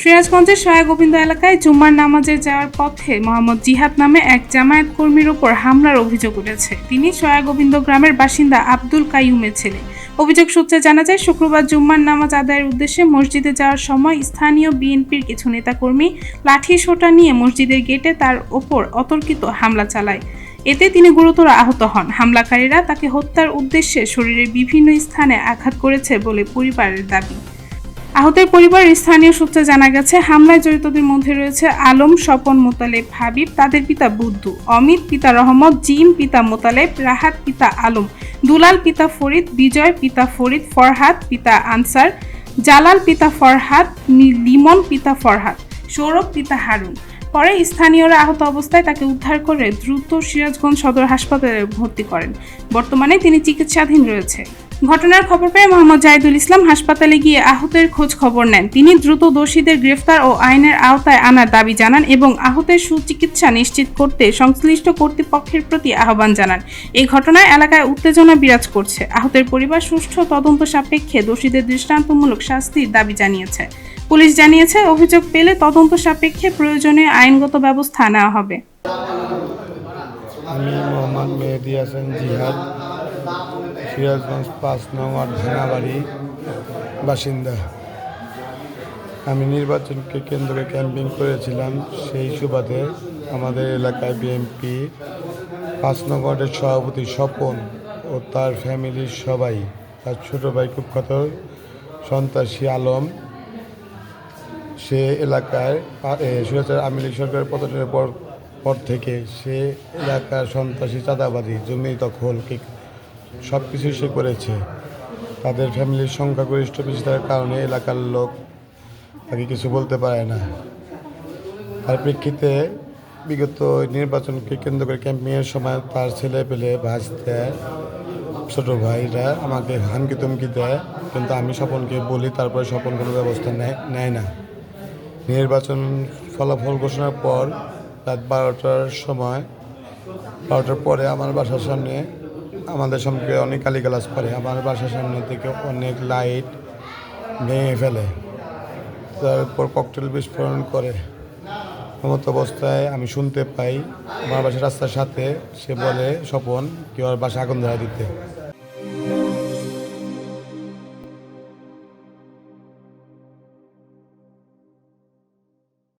সিরাজগঞ্জের সয়া গোবিন্দ এলাকায় জুম্মার নামাজে যাওয়ার পথে মোহাম্মদ জিহাদ নামে এক জামায়াত কর্মীর ওপর হামলার অভিযোগ উঠেছে। তিনি সয়া গোবিন্দ গ্রামের বাসিন্দা আব্দুল কাইয়ুমের ছেলে। অভিযোগ সূত্রে জানা যায়, শুক্রবার জুম্মার নামাজ আদায়ের উদ্দেশ্যে মসজিদে যাওয়ার সময় স্থানীয় বিএনপির কিছু নেতাকর্মী লাঠি সোটা নিয়ে মসজিদের গেটে তার ওপর অতর্কিত হামলা চালায়। এতে তিনি গুরুতর আহত হন। হামলাকারীরা তাকে হত্যার উদ্দেশ্যে শরীরের বিভিন্ন স্থানে আঘাত করেছে বলে পরিবারের দাবি। আহতের পরিবারের স্থানীয় সূত্রে জানা গেছে, হামলায় জড়িতদের মধ্যে রয়েছে আলম, স্বপন মোতালেব, হাবিব, তাদের পিতা বুদ্ধু, অমিত, পিতা রহমত জিম পিতা মোতালেব, রাহাত, পিতা আলম, দুলাল, পিতা ফরিদ, বিজয়, পিতা ফরিদ ফরহাদ, পিতা আনসার, জালাল, পিতা ফরহাদ লিমন, পিতা ফরহাদ, সৌরভ, পিতা হারুন। পরে স্থানীয়রা আহত অবস্থায় তাকে উদ্ধার করে দ্রুত সিরাজগঞ্জ সদর হাসপাতালে ভর্তি করেন। বর্তমানে তিনি চিকিৎসাধীন রয়েছে। ঘটনার খবর পেয়ে মোহাম্মদ জাহিদুল ইসলাম হাসপাতালে গিয়ে আহতের খোঁজ খবর নেন। তিনি দ্রুত দোষীদের গ্রেফতার ও আইনের আওতায় আনার দাবি জানান এবং আহতের সুচিকিৎসা নিশ্চিত করতে সংশ্লিষ্ট কর্তৃপক্ষের প্রতি আহ্বান জানান। এই ঘটনায় এলাকায় উত্তেজনা বিরাজ করছে। আহতের পরিবার সুষ্ঠু তদন্ত সাপেক্ষে দোষীদের দৃষ্টান্তমূলক শাস্তির দাবি জানিয়েছে। পুলিশ জানিয়েছে, অভিযোগ পেলে তদন্ত সাপেক্ষে প্রয়োজনীয় আইনগত ব্যবস্থা নেওয়া হবে। আমি মোহাম্মদ মেহেদি হাসান জিহাদ। সিরাজগঞ্জ পাঁচ নম্বর ভাঙাবাড়ি বাসিন্দা। আমি নির্বাচনকে কেন্দ্র ক্যাম্পিং করেছিলাম সেই সুবাদে আমাদের এলাকায় বিএনপি পাঁচ নম্বরের সভাপতি স্বপন ও তার ফ্যামিলির সবাই, তার ছোটো ভাই কুখ্যাত সন্ত্রাসী আলম, সে এলাকায় সুরেশ্বর আওয়ামী লীগ সরকারের পতনের পর পর থেকে সে এলাকার সন্ত্রাসী চাঁদাবাদী জমি দখল সব কিছুই সে করেছে। তাদের ফ্যামিলির সংখ্যাগরিষ্ঠ বিস্তারের কারণে এলাকার লোক তাকে কিছু বলতে পারে না। তার প্রেক্ষিতে বিগত নির্বাচনকে কেন্দ্র করে ক্যাম্পিংয়ের সময় তার ছেলে পেলে ভাসতে ছোটো ভাইরা আমাকে হানকি তুমকি দেয়, কিন্তু আমি স্বপনকে বলি, তারপরে স্বপন কোনো ব্যবস্থা নেয় নেয় না। নির্বাচন ফলাফল ঘোষণার পর রাত বারোটার সময়, বারোটার পরে আমার বাসার সামনে আমাদের সম্পর্কে অনেক গালিগালাজ করে আমার বাসার সামনে থেকে অনেক লাইট ভেঙে ফেলে। তারপর ককটেল বিস্ফোরণ করে। এমত অবস্থায় আমি শুনতে পাই, আমার বাসার রাস্তার সাথে সে বলে, স্বপন কেউ আর বাসা আগুন ধরা দিতে?